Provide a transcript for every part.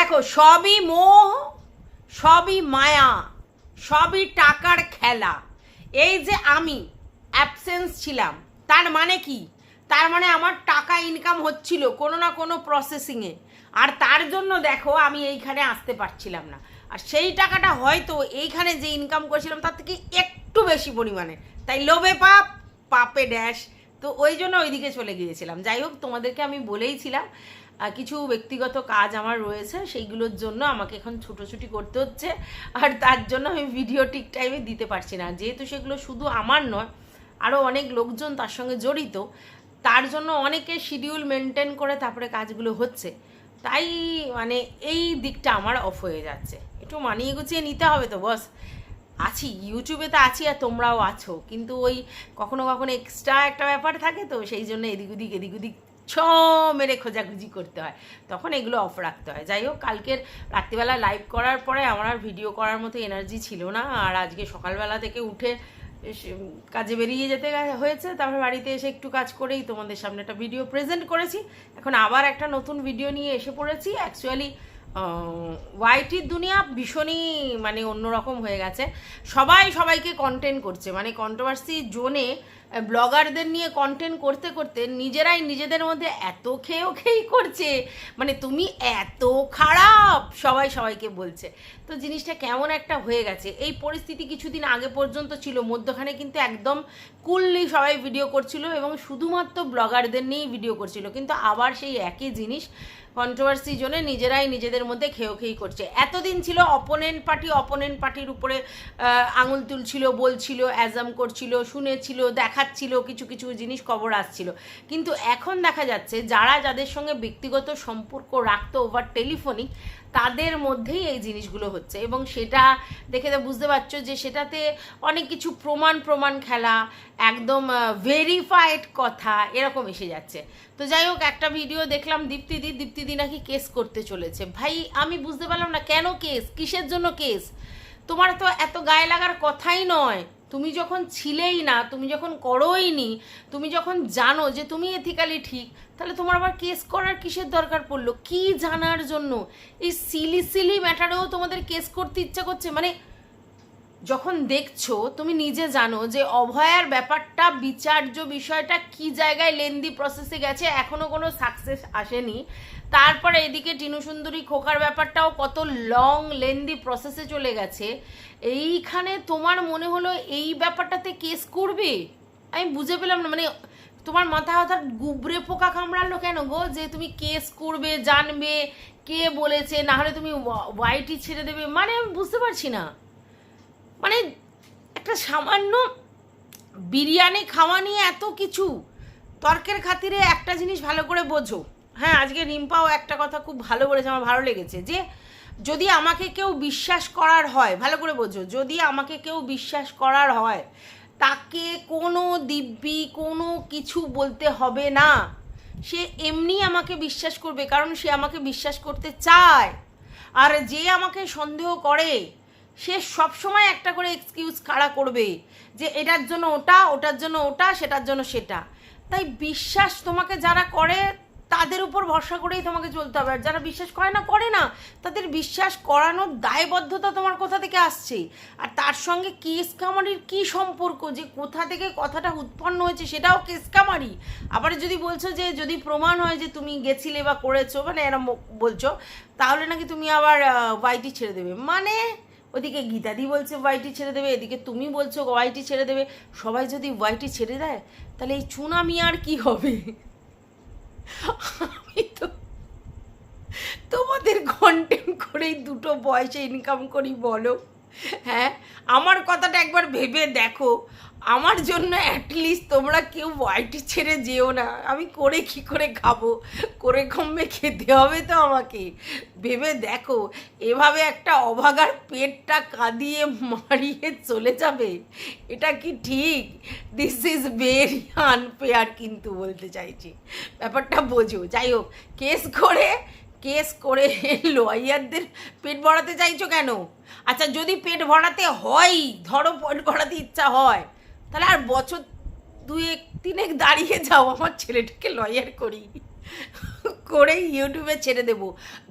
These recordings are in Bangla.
দেখো, সবই মোহ, সবই মায়া, সবই টাকার খেলা। এই যে আমি অ্যাবসেন্স ছিলাম, তার মানে কি? তার মানে আমার টাকা ইনকাম হচ্ছিল কোনো না কোনো প্রসেসিংয়ে আর তার জন্য দেখো, আমি এইখানে আসতে পারছিলাম না। আর সেই টাকাটা হয়তো এইখানে যে ইনকাম করেছিলাম, তার থেকে একটু বেশি পরিমাণে। তাই লোভে পাপ, পাপে ড্যাশ। তো ওই জন্য ওইদিকে চলে গিয়েছিলাম। যাই হোক, তোমাদেরকে আমি বলেইছিলাম কিছু ব্যক্তিগত কাজ আমার রয়েছে, সেইগুলোর জন্য আমাকে এখন ছুটোছুটি করতে হচ্ছে। আর তার জন্য আমি ভিডিও ঠিক টাইমে দিতে পারছি না। যেহেতু সেগুলো শুধু আমার নয় আরও অনেক লোকজন তার সঙ্গে জড়িত, তার জন্য অনেকে শিডিউল মেনটেন করে তারপরে কাজগুলো হচ্ছে। তাই মানে এই দিকটা আমার অফ হয়ে যাচ্ছে। একটু মানিয়ে গুছিয়ে নিতে হবে তো বস আছি ইউটিউবে তো আছি আর তোমরাও আছো। কিন্তু ওই কখনো কখনো এক্সট্রা একটা ব্যাপার থাকে তো, সেই জন্য এদিক ওদিক এদিক ওদিক ছ মেরে খোঁজাখুঁজি করতে হয়। তখন এগুলো অফ রাখতে হয়। যাই হোক, কালকের রাত্রিবেলা লাইভ করার পরে আমার আর ভিডিও করার মতো এনার্জি ছিল না। আর আজকে সকালবেলা থেকে উঠে কাজে বেরিয়ে যেতে হয়েছে। তারপরে বাড়িতে এসে একটু কাজ করেই তোমাদের সামনে একটা ভিডিও প্রেজেন্ট করেছি। এখন আবার একটা নতুন ভিডিও নিয়ে এসে পড়েছি। অ্যাকচুয়ালি ওয়াইটির দুনিয়া ভীষণই মানে অন্যরকম হয়ে গেছে। সবাই সবাইকে কন্টেন্ট করছে মানে কন্ট্রোভার্সি জোনে ব্লগারদের নিয়ে কন্টেন্ট করতে করতে নিজেরাই নিজেদের মধ্যে এত খেয়েও খেয়েই করছে। মানে তুমি এত খারাপ, সবাই সবাইকে বলছে। তো জিনিসটা কেমন একটা হয়ে গেছে। এই পরিস্থিতি কিছুদিন আগে পর্যন্ত ছিল, মধ্যখানে কিন্তু একদম কুললি সবাই ভিডিও করছিল এবং শুধুমাত্র ব্লগারদের নিয়েই ভিডিও করছিল। কিন্তু আবার সেই একই জিনিস কন্ট্রোভার্সি জন্য নিজেরাই নিজেদের মধ্যে খেয়ে খেয়েই করছে। এতদিন ছিল অপোনেন্ট পার্টি অপোনেন্ট পার্টির উপরে আঙুল তুলছিল, বলছিল অ্যাজাম করছিল, শুনেছিল, দেখাচ্ছিল, কিছু কিছু জিনিস খবর আসছিল। কিন্তু এখন দেখা যাচ্ছে যারা যাদের সঙ্গে ব্যক্তিগত সম্পর্ক রাখতো ওভার টেলিফোনিক তাদের মধ্যেই এই জিনিসগুলো হচ্ছে। এবং সেটা দেখে তো বুঝতে পারছ যে সেটাতে অনেক কিছু প্রমাণ প্রমাণ খেলা, একদম ভেরিফাইড কথা এরকম এসে যাচ্ছে। তো যাই হোক, একটা ভিডিও দেখলাম দীপ্তিদি দীপ্তিদি নাকি কেস করতে চলেছে। ভাই, আমি বুঝতে পারলাম না কেন কেস কিসের জন্য কেস তোমার তো এত গায়ে লাগার কথাই নয়। তুমি যখন ছিলেই না, তুমি যখন করোই নি, তুমি যখন জানো যে তুমি এথিক্যালি ঠিক, তাহলে তোমার আবার কেস করার কিসের দরকার পড়ল? কি জানার জন্য? এই সিলি সিলি ম্যাটারেও তোমাদের কেস করতে ইচ্ছা করছে? মানে যখন দেখছ, তুমি নিজে জানো যে অভয়ার ব্যাপারটা, বিচার্য বিষয়টা কি জায়গায় লেন্দি প্রসেসে গেছে, এখনও কোনো সাকসেস আসেনি। তারপরে এদিকে টিনু সুন্দরী খোকার ব্যাপারটাও কত লং লেন্দি প্রসেসে চলে গেছে। এইখানে তোমার মনে হলো এই ব্যাপারটাতে কেস করবে? আমি বুঝে পেলাম না মানে তোমার মাথা হঠাৎ গুবরে পোকা কামড়ালো কেন গো? যে তুমি কেস করবে, জানবে, কে বলেছে, না হলে তুমি ওয়াইটি ছেড়ে দেবে মানে আমি বুঝতে পারছি না। মানে একটা সামান্য বিরিয়ানি খাওয়া নিয়ে এত কিছু, তর্কের খাতিরে একটা জিনিস ভালো করে বোঝো। হ্যাঁ আজকে রিম্পাও একটা কথা খুব ভালো বলেছে, আমার ভালো লেগেছে, যে যদি আমাকে কেউ বিশ্বাস করার হয়, ভালো করে বোঝো, যদি আমাকে কেউ বিশ্বাস করার হয়, তাকে কোনো দিব্যি, কোনো কিছু বলতে হবে না। সে এমনি আমাকে বিশ্বাস করবে, কারণ সে আমাকে বিশ্বাস করতে চায়। আর যে আমাকে সন্দেহ করে, সে সবসময় একটা করে এক্সকিউজ খাড়া করবে যে, এটার জন্য ওটা, ওটার জন্য ওটা, সেটার জন্য সেটা। তাই বিশ্বাস তোমাকে যারা করে তাদের উপর ভরসা করেই তোমাকে চলতে হবে। আর যারা বিশ্বাস করে না করে না। তাদের বিশ্বাস করানোর দায়বদ্ধতা তোমার কোথা থেকে আসছে? আর তার সঙ্গে কেস কামারির কী সম্পর্ক? যে কোথা থেকে কথাটা উৎপন্ন হয়েছে, সেটাও কেস কামারি আবার যদি বলছো যে, যদি প্রমাণ হয় যে তুমি গেছিলে বা করেছ মানে এরম বলছো, তাহলে নাকি তুমি আবার ওয়াইটি ছেড়ে দেবে। মানে ওদিকে গীতাদি বলছে ওয়াইটি ছেড়ে দেবে, এদিকে তুমি বলছো ওয়াইটি ছেড়ে দেবে। সবাই যদি ওয়াইটি ছেড়ে দেয়, তাহলে এই চুনামি আর কি হবে? আমি তো তোমাদের কন্টেন্ট করেই দুটো বয়সে ইনকাম করি বলো। হ্যাঁ? আমার কথাটা একবার ভেবে দেখো। আমার জন্য অ্যাটলিস্ট তোমরা কেউ ওয়াইটি ছেড়ে যেও না। আমি করে কি করে খাব? করে কমবে খেতে হবে তো আমাকে। ভেবে দেখো, এভাবে একটা অভাগার পেটটা কাঁদিয়ে মারিয়ে চলে যাবে? এটা কি ঠিক? দিস ইজ ভেরি আনফেয়ার কিন্তু বলতে চাইছি। ব্যাপারটা বোঝো। যাই হোক কেস করে কেস করে লয়ারদের পেট ভরাতে চাইছো কেন? আচ্ছা যদি পেট ভরাতে হয়, ধরো পেট ভরাতে ইচ্ছা হয় তাহলে আর বছর দুই এক তিনেক দাঁড়িয়ে যাও, আমার ছেলেটাকে লয়ার করি। করে ইউটিউবে ছেড়ে দেব।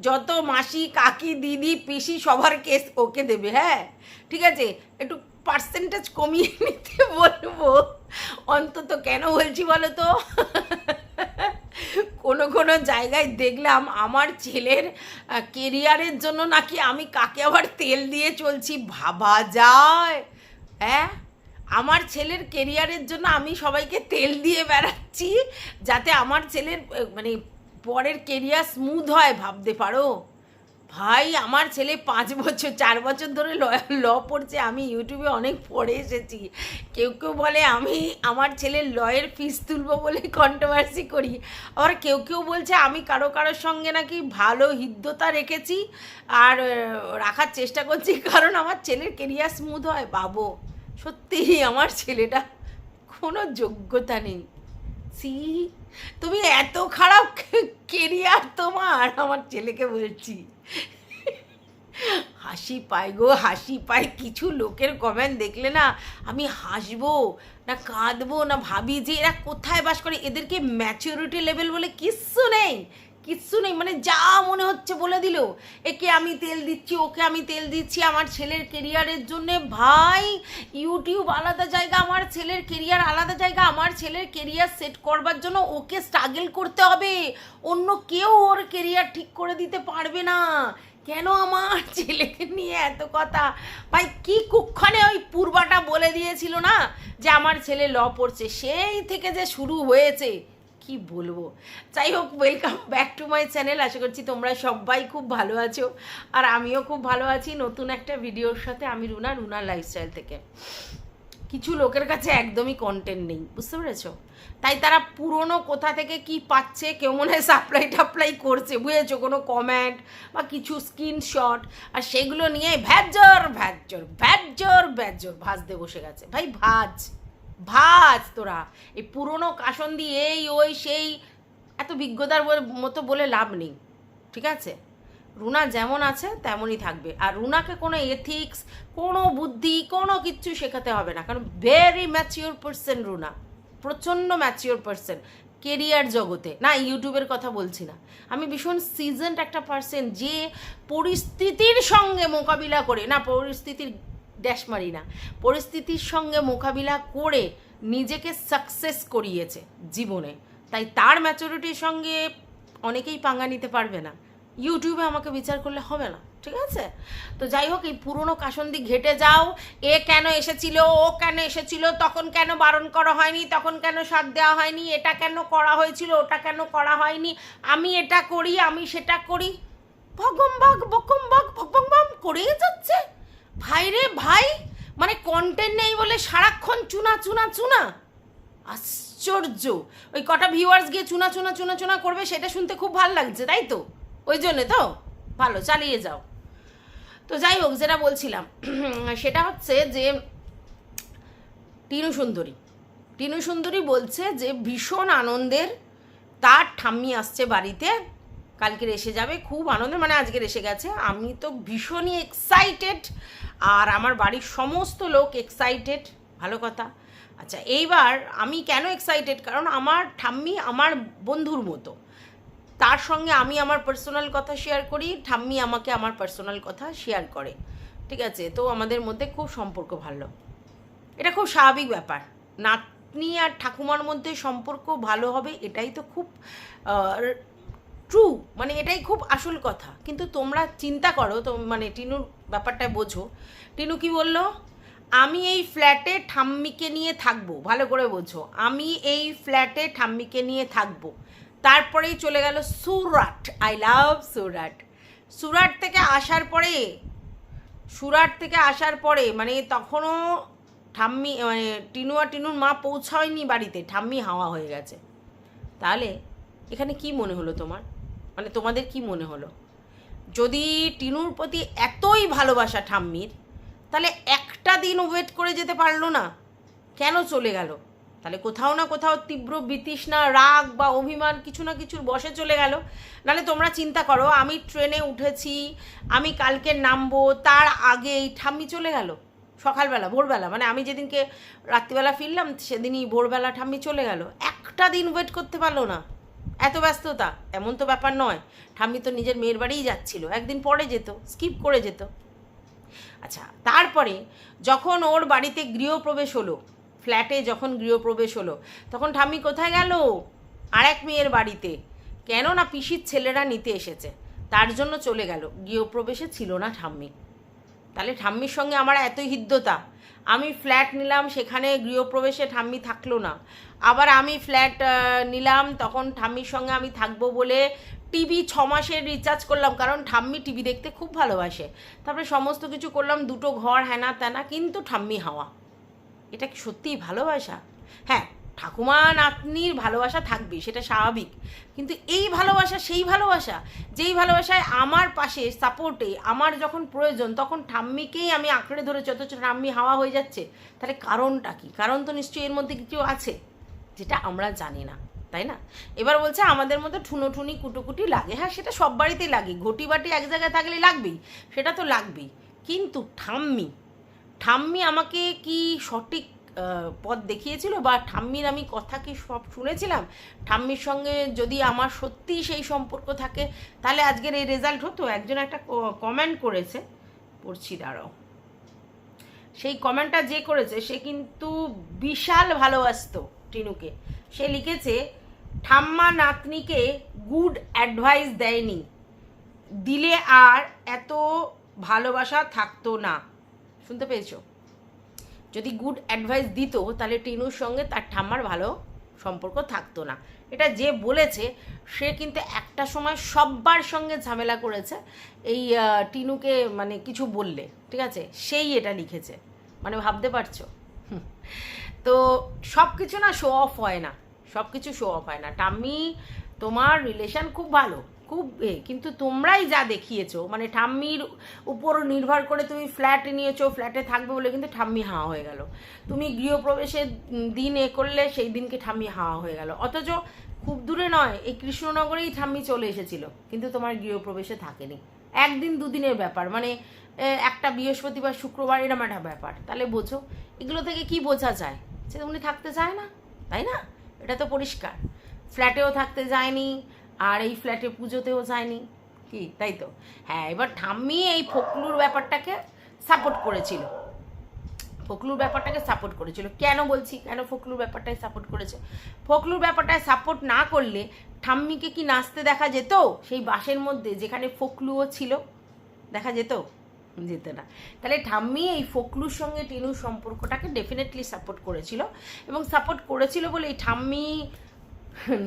যত মাসি, কাকি, দিদি, পিসি সবার কেস ওকে দেবে হ্যাঁ? ঠিক আছে? একটু পার্সেন্টেজ কমিয়ে নিতে বলব। অন্তত কেন বলছি বলো তো? কোনো কোনো জায়গায় দেখলাম আমার ছেলের কেরিয়ারের জন্য নাকি আমি কাকে আবার তেল দিয়ে চলছি? ভাবা যায়। হ্যাঁ? আমার ছেলের কেরিয়ারের জন্য আমি সবাইকে তেল দিয়ে বেড়াচ্ছি যাতে আমার ছেলের মানে পরের কেরিয়ার স্মুথ হয়, ভাবতে পারো? ভাই, আমার ছেলে পাঁচ বছর, চার বছর ধরে ল ল পড়ছে। আমি ইউটিউবে অনেক পড়ে এসেছি। কেউ কেউ বলে, আমি আমার ছেলের লয়ের ফিস তুলবো বলে কন্ট্রোভার্সি করি। আবার কেউ কেউ বলছে, আমি কারও কারোর সঙ্গে নাকি ভালো হৃদ্যতা রেখেছি আর রাখার চেষ্টা করছি, কারণ আমার ছেলের কেরিয়ার স্মুথ হয়। বাবু সত্যিই আমার ছেলেটা কোনো যোগ্যতা নেই। সি, তুমি এত খারাপ কেরিয়ার তোমার, আমার ছেলেকে বলছি। হাসি পায় গো, হাসি পায় কিছু লোকের কমেন্ট দেখলে না আমি হাসবো, না কাঁদবো, না ভাবি যে এরা কোথায় বাস করে। এদেরকে ম্যাচিউরিটি লেভেল বলে কিচ্ছু নেই। কিচ্ছু নেই মানে যা মনে হচ্ছে বলে দিল। একে আমি তেল দিচ্ছি, ওকে আমি তেল দিচ্ছি, আমার ছেলের কেরিয়ারের জন্যে ভাই ইউটিউব আলাদা জায়গা, আমার ছেলের কেরিয়ার আলাদা জায়গা, আমার ছেলের কেরিয়ার সেট করবার জন্য ওকে স্ট্রাগল করতে হবে। অন্য কেউ ওর কেরিয়ার ঠিক করে দিতে পারবে না। কেন আমার ছেলেকে নিয়ে এত কথা? ভাই, কি কুক্ষণে ওই পূর্বাটা বলে দিয়েছিল না? যে আমার ছেলে ল পড়ছে, সেই থেকে যে শুরু হয়েছে। কি বলব? যাই হোক welcome back to my channel আশা করছি তোমরা সবাই খুব ভালো আছো। আর আমিও খুব ভালো আছি। নতুন একটা ভিডিওর সাথে আমি রুনা রুনা লাইফস্টাইল থেকে। কিছু লোকের কাছে একদমই কন্টেন্ট নেই, বুঝতে পেরেছ? তাই তারা পুরনো কোথা থেকে কি পাচ্ছে, কেউ মনে হয় সাপ্লাই টাপ্লাই করছে, বুঝেছ? কোনো কমেন্ট বা কিছু স্ক্রিনশট আর সেগুলো নিয়ে ভ্যাজর ভ্যাজর ভ্যাজর ভ্যাজর ভাজতে বসে গেছে। ভাই, ভাজ। ভাজ তোরা। এই পুরনো কাসন দিয়ে এই, ওই, সেই, এত বিজ্ঞতার মতো বলে লাভ নেই, ঠিক আছে? রুনা যেমন আছে, তেমনই থাকবে। আর রুনাকে কোনো এথিক্স কোনো বুদ্ধি, কোনো কিচ্ছু শেখাতে হবে না। কারণ ভেরি ম্যাচিওর পার্সন রুনা। প্রচণ্ড ম্যাচিওর পার্সন কেরিয়ার জগতে। না ইউটিউবের কথা বলছি না। আমি ভীষণ সিজেন্ট একটা পার্সন যে পরিস্থিতির সঙ্গে মোকাবিলা করে, না, পরিস্থিতির ড্যাশ মারি না পরিস্থিতির সঙ্গে মোকাবিলা করে নিজেকে সাকসেস করিয়েছে জীবনে। তাই তার ম্যাচুরিটির সঙ্গে অনেকেই পাঙ্গা নিতে পারবে না। ইউটিউবে আমাকে বিচার করলে হবে না, ঠিক আছে? তো যাই হোক, এই পুরনো কাসন্দি ঘেটে যাও। এ কেন এসেছিল, ও কেন এসেছিল, তখন কেন বারণ করা হয়নি, তখন কেন সাথ দেওয়া হয়নি, এটা কেন করা হয়েছিল, ওটা কেন করা হয়নি, আমি এটা করি, আমি সেটা করি। ভগম বাগ বকম করেই যাচ্ছে। ভাই রে ভাই মানে কন্টেন্ট নেই বলে সারাক্ষণ চুনা চুনা চুনা। আশ্চর্য। ওই কটা ভিউয়ার্স গিয়ে চুনা চুনা চুনা চুনা করবে, সেটা শুনতে খুব ভালো লাগছে, তাই তো? ওই জন্যে তো? ভালো, চালিয়ে যাও। তো যাই হোক, যেটা বলছিলাম, সেটা হচ্ছে যে টিনু সুন্দরী। টিনু সুন্দরী বলছে যে ভীষণ আনন্দের তার ঠাম্মি আসছে বাড়িতে। কালকের এসে যাবে, খুব আনন্দ মানে আজকের এসে গেছে। আমি তো ভীষণই এক্সাইটেড আর আমার বাড়ির সমস্ত লোক এক্সাইটেড ভালো কথা। আচ্ছা এইবার আমি কেন এক্সাইটেড কারণ আমার ঠাম্মি আমার বন্ধুর মতো। তার সঙ্গে আমি আমার পার্সোনাল কথা শেয়ার করি, ঠাম্মি আমাকে আমার পার্সোনাল কথা শেয়ার করে। ঠিক আছে? তো আমাদের মধ্যে খুব সম্পর্ক ভালো। এটা খুব স্বাভাবিক ব্যাপার। নাতনি আর ঠাকুমার মধ্যে সম্পর্ক ভালো হবে, এটাই তো খুব ট্রু মানে এটাই খুব আসল কথা। কিন্তু তোমরা চিন্তা করো, তো মানে টিনুর ব্যাপারটা বোঝো। টিনু কি বলল? আমি এই ফ্ল্যাটে ঠাম্মিকে নিয়ে থাকব, ভালো করে বোঝো। আমি এই ফ্ল্যাটে ঠাম্মিকে নিয়ে থাকব। তারপরেই চলে গেল Surat. I love Surat. Surat থেকে আসার পরে, সুরাট থেকে আসার পরে মানে তখনও ঠাম্মি মানে টিনু আর টিনুর মা পৌঁছায়নি বাড়িতে। ঠাম্মি হাওয়া হয়ে গেছে। তাহলে এখানে কি মনে হলো তোমার? মানে তোমাদের কি মনে হলো? যদি টিনুর প্রতি এতই ভালোবাসা ঠাম্মির, তাহলে একটা দিন ওয়েট করে যেতে পারল না? কেন চলে গেল? তাহলে কোথাও না কোথাও তীব্র বিতৃষ্ণা, রাগ বা অভিমান কিছু না কিছুর বসে চলে গেল। নাহলে তোমরা চিন্তা করো, আমি ট্রেনে উঠেছি, আমি কালকে নামবো, তার আগেই ঠাম্মি চলে গেল। সকালবেলা, ভোরবেলা মানে আমি যেদিনকে রাত্রিবেলা ফিরলাম, সেদিনই ভোরবেলা ঠাম্মি চলে গেল। একটা দিন ওয়েট করতে পারল না। এত ব্যস্ততা, এমন তো ব্যাপার নয়। ঠাম্মি তো নিজের মেয়ের বাড়িই যাচ্ছিল, একদিন পরে যেত, স্কিপ করে যেত। আচ্ছা তারপরে যখন ওর বাড়িতে গৃহপ্রবেশ হলো, ফ্ল্যাটে যখন গৃহপ্রবেশ হলো, তখন ঠাম্মি কোথায় গেল? আর এক মেয়ের বাড়িতে। কেন না পিসির ছেলেরা নিতে এসেছে? তার জন্য চলে গেল। গৃহপ্রবেশে ছিল না ঠাম্মি। তাহলে ঠাম্মির সঙ্গে আমার এতই হৃদ্যতা আমি ফ্ল্যাট নিলাম, সেখানে গৃহপ্রবেশে ঠাম্মি থাকল না। আবার আমি ফ্ল্যাট নিলাম, তখন ঠাম্মির সঙ্গে আমি থাকব বলে টিভি ছ মাসের রিচার্জ করলাম, কারণ ঠাম্মি টিভি দেখতে খুব ভালোবাসে। তারপরে সমস্ত কিছু করলাম, দুটো ঘর হ্যানা ত্যানা কিন্তু ঠাম্মি হাওয়া। এটা কি সত্যিই ভালোবাসা? হ্যাঁ ঠাকুমা নাতনির ভালোবাসা থাকবে, সেটা স্বাভাবিক। কিন্তু এই ভালোবাসা, সেই ভালোবাসা, যেই ভালোবাসায় আমার পাশে সাপোর্টে আমার যখন প্রয়োজন, তখন ঠাম্মিকেই আমি আঁকড়ে ধরে অথচ ঠাম্মি হাওয়া হয়ে যাচ্ছে। তাহলে কারণটা কি? কারণ তো নিশ্চয়ই এর মধ্যে কিছু আছে, যেটা আমরা জানি না, তাই না? এবার বলছে আমাদের মধ্যে ঠুনোঠুনি, কুটোকুটি লাগে। হ্যাঁ সেটা সব বাড়িতেই লাগে। ঘটি বাটি এক জায়গায় থাকলে লাগবেই, সেটা তো লাগবেই। কিন্তু ঠাম্মি ঠাম্মি আমাকে কি সঠিক পথ দেখিয়েছিল বা ঠাম্মির আমি কথা কি সব শুনেছিলাম? ঠাম্মির সঙ্গে যদি আমার সত্যিই সেই সম্পর্ক থাকে, তাহলে আজকের এই রেজাল্ট হতো। একজন একটা কমেন্ট করেছে পড়ছি দাঁড়াও সেই কমেন্টটা যে করেছে, সে কিন্তু বিশাল ভালোবাসতো টিনুকে। সে লিখেছে, ঠাম্মা নাতনিকে গুড অ্যাডভাইস দেয়নি। দিলে আর এত ভালোবাসা থাকতো না। শুনতে পেয়েছ? যদি গুড অ্যাডভাইস দিত, তাহলে টিনুর সঙ্গে তার ঠাম্মার ভালো সম্পর্ক থাকতো না। এটা যে বলেছে, সে কিন্তু একটা সময় সব্বার সঙ্গে ঝামেলা করেছে। এই টিনুকে মানে কিছু বললে, ঠিক আছে? সেই এটা লিখেছে। মানে ভাবতে পারছ। তো সব কিছু না শো অফ হয় না। সব কিছু শো অফ হয় না। টাম্মি তোমার রিলেশন খুব ভালো। খুব এ কিন্তু তোমরাই যা দেখিয়েছো মানে ঠাম্মির উপর নির্ভর করে তুমি ফ্ল্যাট নিয়েছো ফ্ল্যাটে থাকবে বলে কিন্তু ঠাম্মি হাওয়া হয়ে গেল। তুমি গৃহপ্রবেশের দিন এ করলে সেই দিনকে ঠাম্মি হাওয়া হয়ে গেল। অথচ খুব দূরে নয়, এই কৃষ্ণনগরেই ঠাম্মি চলে এসেছিল, কিন্তু তোমার গৃহপ্রবেশে থাকেনি। একদিন দুদিনের ব্যাপার মানে একটা বৃহস্পতিবার, শুক্রবার এরম একটা ব্যাপার। তাহলে বোঝো, এগুলো থেকে কি বোঝা যায়? যে উনি থাকতে চায় না, তাই না? এটা তো পরিষ্কার। ফ্ল্যাটেও থাকতে যায়নি আর এই ফ্ল্যাটে পুজোতেও যায়নি। কি? তাই তো? হ্যাঁ এবার ঠাম্মি এই ফকলুর ব্যাপারটাকে সাপোর্ট করেছিল। ফকলুর ব্যাপারটাকে সাপোর্ট করেছিল। কেন বলছি? কেন ফকলুর ব্যাপারটাই সাপোর্ট করেছে? ফকলুর ব্যাপারটায় সাপোর্ট না করলে ঠাম্মিকে কি নাচতে দেখা যেত? সেই বাসের মধ্যে যেখানে ফকলুও ছিল, দেখা যেত? যেত না। তাহলে ঠাম্মি এই ফকলুর সঙ্গে টিনুর সম্পর্কটাকে ডেফিনেটলি সাপোর্ট করেছিল এবং সাপোর্ট করেছিল বলে এই ঠাম্মি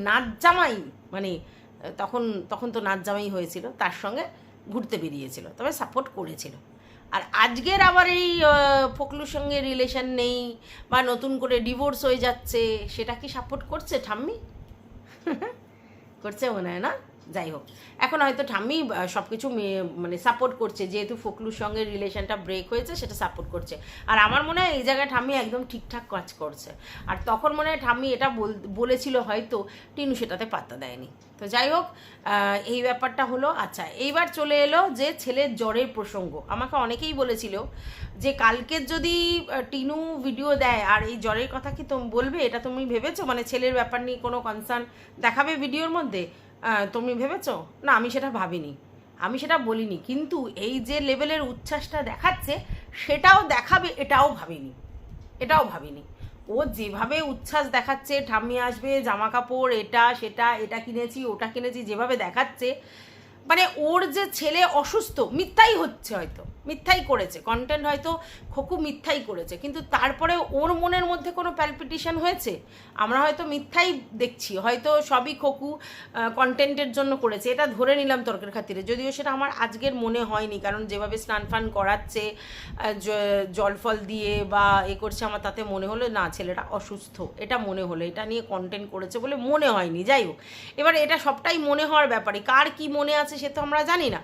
নাচ জামাই মানে তখন তখন তো নাচ জামাই হয়েছিল, তার সঙ্গে ঘুরতে বেরিয়েছিল, তবে সাপোর্ট করেছিল। আর আজকের আবার এই ফকলুর সঙ্গে রিলেশন নেই বা নতুন করে ডিভোর্স হয়ে যাচ্ছে, সেটা কি সাপোর্ট করছে ঠাম্মি? করছে মনে হয় না? যাই হোক। এখন হয়তো ঠাম্মি সব কিছু মানে সাপোর্ট করছে, যেহেতু ফকলুর সঙ্গে রিলেশনটা ব্রেক হয়েছে, সেটা সাপোর্ট করছে। আর আমার মনে হয় এই জায়গায় ঠাম্মি একদম ঠিকঠাক কাজ করছে। আর তখন মনে হয় ঠাম্মি এটা বল- বলেছিল হয়তো, টিনু সেটাতে পাত্তা দেয়নি। তো যাই হোক এই ব্যাপারটা হলো আচ্ছা এইবার চলে এলো যে ছেলের জ্বরের প্রসঙ্গ। আমাকে অনেকেই বলেছিল যে কালকের যদি টিনু ভিডিও দেয়, আর এই জ্বরের কথা কি তুমি বলবে? এটা তুমি ভেবেছো? মানে ছেলের ব্যাপার নিয়ে কোনো কনসার্ন দেখাবে ভিডিওর মধ্যে? তুমি ভেবেছ? না, আমি সেটা ভাবিনি। আমি সেটা বলিনি। কিন্তু এই যে লেভেলের উচ্ছ্বাসটা দেখাচ্ছে, সেটাও দেখাবে, এটাও ভাবিনি। এটাও ভাবিনি। ও যেভাবে উচ্ছ্বাস দেখাচ্ছে, ঠাম্মি আসবে জামা কাপড় এটা, সেটা, এটা কিনেছি, ওটা কিনেছি, যেভাবে দেখাচ্ছে মানে ওর যে ছেলে অসুস্থ, মিথ্যাই হচ্ছে হয়তো, মিথ্যাই করেছে। কন্টেন্ট হয়তো খোকু মিথ্যাই করেছে, কিন্তু তারপরে ওর মনের মধ্যে কোনো প্যালপিটেশন হয়েছে? আমরা হয়তো মিথ্যাই দেখছি, হয়তো সবই খোকু কন্টেন্টের জন্য করেছে। এটা ধরে নিলাম তর্কের খাতিরে। যদিও সেটা আমার আজকের মনে হয়নি, কারণ যেভাবে স্নান ফান করাচ্ছে জল ফল দিয়ে বা এ করছে, আমার তাতে মনে হলো, না, ছেলেটা অসুস্থ। এটা মনে হলো, এটা নিয়ে কন্টেন্ট করেছে বলে মনে হয়নি। যাই হোক, এবার এটা সবটাই মনে হওয়ার ব্যাপারে, কার কি মনে আছে সে তো আমরা জানি না।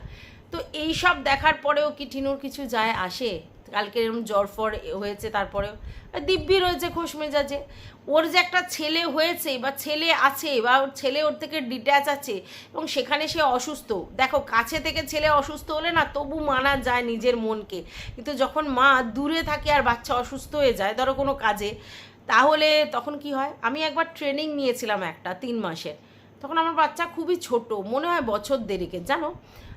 তো এই সব দেখার পরেও কি টিনুর কিছু যায় আসে? কালকে এরকম জ্বর ফর হয়েছে, তারপরেও? দিব্যি রয়েছে খোশ মেজাজে। ওর যে একটা ছেলে হয়েছে বা ছেলে আছে বা ওর ছেলে ওর থেকে ডিট্যাচ আছে এবং সেখানে সে অসুস্থ। দেখো, কাছে থেকে ছেলে অসুস্থ হলে না তবু মানা যায় নিজের মনকে। কিন্তু যখন মা দূরে থাকে আর বাচ্চা অসুস্থ হয়ে যায়, ধরো কোনো কাজে, তাহলে তখন কি হয়? আমি একবার ট্রেনিং নিয়েছিলাম একটা তিন মাসের। তখন আমার বাচ্চা খুবই ছোট, মনে হয় বছর দেড়েকের, জানো?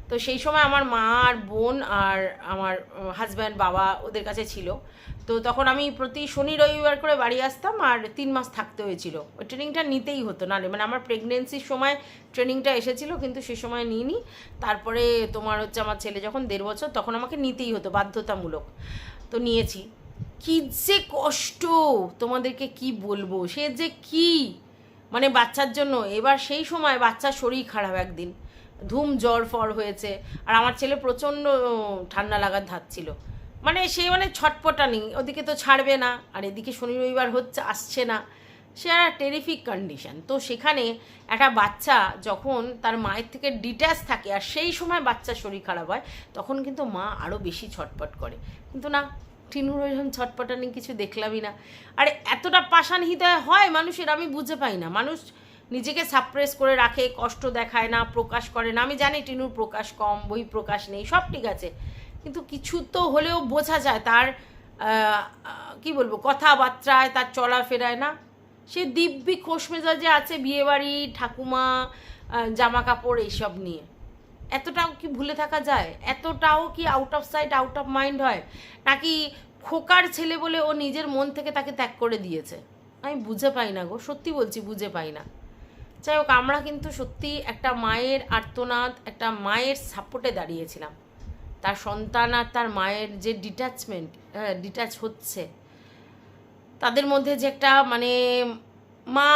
তো সেই সময় আমার মা আর বোন আর আমার হাজব্যান্ড বাবা ওদের কাছে ছিল। তো তখন আমি প্রতি শনি, রবিবার করে বাড়ি আসতাম আর তিন মাস থাকতে হয়েছিল। ওই ট্রেনিংটা নিতেই হতো নাহলে। মানে আমার প্রেগনেন্সির সময় ট্রেনিংটা এসেছিল, কিন্তু সে সময় নিইনি। তারপরে তোমার হচ্ছে আমার ছেলে যখন দেড় বছর, তখন আমাকে নিতেই হতো, বাধ্যতামূলক। তো নিয়েছি। কি যে কষ্ট! তোমাদেরকে কি বলব? সে যে কি? মানে বাচ্চার জন্য। এবার সেই সময় বাচ্চার শরীর খারাপ একদিন। ধুম, জ্বর, ফর হয়েছে। আর আমার ছেলে প্রচণ্ড ঠান্ডা লাগার ধার ছিল। মানে সে মানে ছটপটানি ওদিকে তো ছাড়বে না। আর এদিকে শনি রবিবার হচ্ছে, আসছে না। সে একটা টেরিফিক কন্ডিশন তো সেখানে একটা বাচ্চা যখন তার মায়ের থেকে ডিট্যাচ থাকে, আর সেই সময় বাচ্চার শরীর খারাপ হয়, তখন কিন্তু মা আরও বেশি ছটপট করে। কিন্তু না টিনুর ওইরকম ছটপটানি কিছু দেখলামই না। আর, এতটা পাষাণ হৃদয় হয় মানুষের, আমি বুঝে পাই না। মানুষ নিজেকে সাপ্রেস করে রাখে, কষ্ট দেখায় না, প্রকাশ করে না। আমি জানি টিনুর প্রকাশ কম, বই প্রকাশ নেই, সব ঠিক আছে। কিন্তু কিছু তো হলেও বোঝা যায় তার কি বলব, কথাবার্তায়, তার চলাফেরায় না। সে দিব্যি খোশ মেজাজে আছে বিয়েবাড়ি, ঠাকুমা জামা কাপড় এইসব নিয়ে। এতটাও কি ভুলে থাকা যায়? এতটাও কি out of sight out of mind হয়? নাকি খোকার ছেলে বলে ও নিজের মন থেকে তাকে ত্যাগ করে দিয়েছে? আমি বুঝে পাই না গো, সত্যি বলছি বুঝে পাই না। যাই হোক, আমরা কিন্তু সত্যি একটা মায়ের আর্তনাদ, একটা মায়ের সাপোর্টে দাঁড়িয়েছিলাম। তার সন্তান আর তার মায়ের যে ডিট্যাচমেন্ট ডিট্যাচ হচ্ছে, তাদের মধ্যে যে একটা মানে মা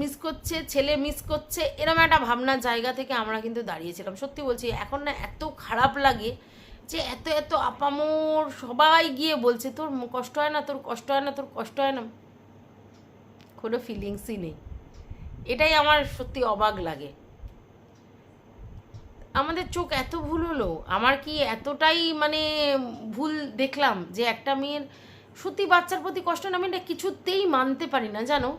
মিস করছে, ছেলে মিস করছে এরকম একটা ভাবনার জায়গা থেকে আমরা কিন্তু দাঁড়িয়েছিলাম। সত্যি বলছি, এখন না এত খারাপ লাগে যে এত এত আপামোর সবাই গিয়ে বলছে, তোর কষ্ট হয় না, তোর কষ্ট হয় না, তোর কষ্ট হয় না। কোনো ফিলিংসই নেই। এটাই আমার সত্যি অবাক লাগে। আমাদের চোখ এত ভুল হলো, আমার কি এতটাই মানে ভুল দেখলাম যে একটা মেয়ের সত্যি বাচ্চার প্রতি কষ্ট না, আমি এটা কিছুতেই মানতে পারি না, জানো?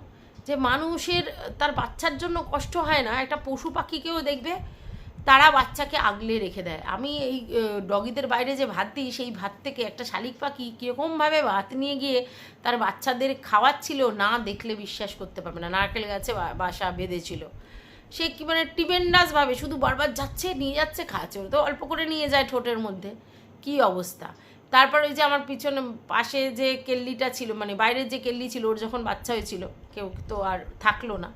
যে মানুষের, তার বাচ্চার জন্য কষ্ট হয় না, একটা পশু পাখিকেও দেখবে তারা বাচ্চাকে আগলে রেখে দেয়। আমি এই ডগিদের বাইরে যে ভাত দিই, সেই ভাত থেকে একটা শালিক পাখি কীরকমভাবে ভাত নিয়ে গিয়ে তার বাচ্চাদের খাওয়াচ্ছিল, না দেখলে বিশ্বাস করতে পারবে না। নারকেল গাছে বাসা বেঁধেছিল। সে কি মানে টিবেন্ডাস ভাবে শুধু বারবার যাচ্ছে, নিয়ে যাচ্ছে, খাচ্ছে। তো অল্প করে নিয়ে যায় ঠোঁটের মধ্যে। কি অবস্থা? তারপর ওই যে আমার পিছনে পাশে যে কেল্লিটা ছিল মানে বাইরের যে কেল্লি ছিল, ওর যখন বাচ্চা হয়েছিল কেউ তো আর থাকল না।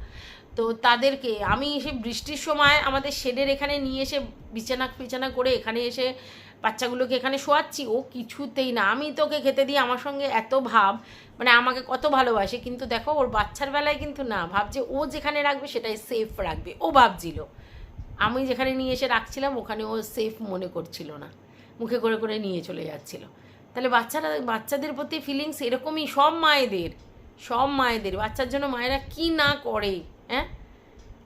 তো তাদেরকে আমি এসে বৃষ্টির সময় আমাদের শেডের এখানে নিয়ে এসে বিছানা বিছানা করে এখানে এসে বাচ্চাগুলোকে এখানে শোয়াচ্ছি। ও কিছুতেই না। আমি তোকে খেতে দিই আমার সঙ্গে এত ভাব মানে আমাকে কত ভালোবাসে। কিন্তু দেখো, ওর বাচ্চার বেলায় কিন্তু না। ভাবছে ও যেখানে রাখবে সেটাই সেফ রাখবে। ও ভাবছিল। আমি যেখানে নিয়ে এসে রাখছিলাম, ওখানে ও সেফ মনে করছিল না। মুখে করে করে নিয়ে চলে যাচ্ছিল। তাহলে বাচ্চারা, বাচ্চাদের প্রতি ফিলিংস এরকমই, সব মায়েদের। সব মায়েদের, বাচ্চার জন্য মায়েরা কি না করে হ্যাঁ?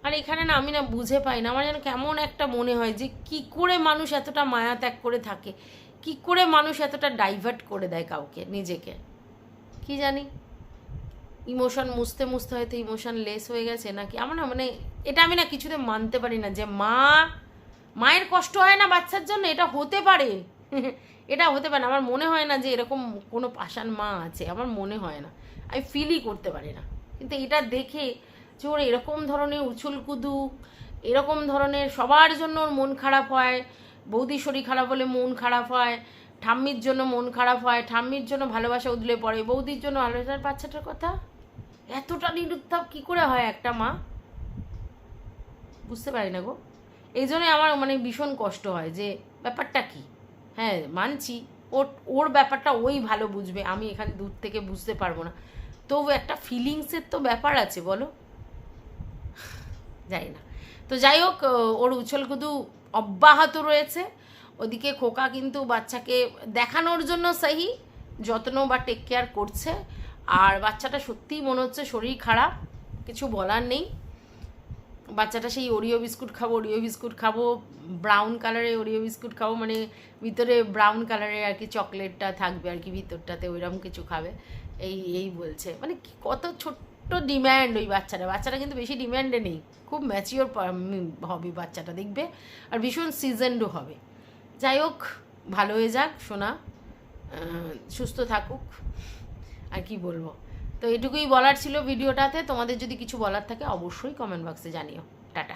আর এখানে না আমি না বুঝে পাই না, আমার যেন কেমন একটা মনে হয় যে কি করে মানুষ এতটা মায়া ত্যাগ করে থাকে, কি করে মানুষ এতটা ডাইভার্ট করে দেয় কাউকে, নিজেকে। কি জানি? ইমোশন মুছতে মুছতে হয়তো ইমোশন লেস হয়ে গেছে নাকি? আমার না মানে এটা আমি না কিছুতে মানতে পারি না যে মা, মায়ের কষ্ট হয় না বাচ্চার জন্য? এটা হতে পারে। এটা হতে পারে আমার মনে হয় না যে এরকম কোনো পাষাণ মা আছে। আমার মনে হয় না। আমি ফিলই করতে পারি না। কিন্তু এটা দেখে যে ওর এরকম ধরনের উছুল কুদু, এরকম ধরনের সবার জন্য ওর মন খারাপ হয় বৌদি শরীর খারাপ হলে মন খারাপ হয়, ঠাম্মির জন্য মন খারাপ হয়, ঠাম্মির জন্য ভালোবাসা উদলে পড়ে, বৌদির জন্য ভালোবাসার বাচ্চাটার কথা? এতটা নিরুত্তাপ কি করে হয় একটা মা? বুঝতে পারি না গো। এই জন্যই আমার মানে ভীষণ কষ্ট হয় যে ব্যাপারটা কি? হ্যাঁ মানছি, ওর ওর ব্যাপারটা ওই ভালো বুঝবে, আমি এখানে দূর থেকে বুঝতে পারব না। তো একটা ফিলিংসের তো ব্যাপার আছে, বলো? যাই না। তো যাই হোক ওর উছলকুদু অব্যাহত রয়েছে। ওদিকে খোকা কিন্তু বাচ্চাকে দেখানোর জন্য সাহি, যত্ন বা টেক কেয়ার করছে। আর বাচ্চাটা সত্যিই মনে হচ্ছে শরীর খারাপ, কিছু বলার নেই। বাচ্চাটা সেই ওরিও বিস্কুট খাব, ওরিও বিস্কুট খাব ব্রাউন কালারে ওরিও বিস্কুট খাব মানে ভিতরে ব্রাউন কালারে আর কি চকলেটটা থাকবে আর কি, ভিতরটাতে ওইরকম কিছু খাবে। এই এই বলছে। মানে কত ছোট্ট ডিম্যান্ড ওই বাচ্চাটা। বাচ্চাটা কিন্তু বেশি ডিম্যান্ডে নেই। খুব ম্যাচিওর হবে বাচ্চাটা দেখবে। আর ভীষণ সিজনডও হবে। যাই হোক, ভালো হয়ে যাক, সোনা। সুস্থ থাকুক। আর কি বলব? তো এটুকুই বলার ছিল ভিডিওটাতে। তোমাদের যদি কিছু বলার থাকে, অবশ্যই কমেন্ট বক্সে জানিও। টাটা।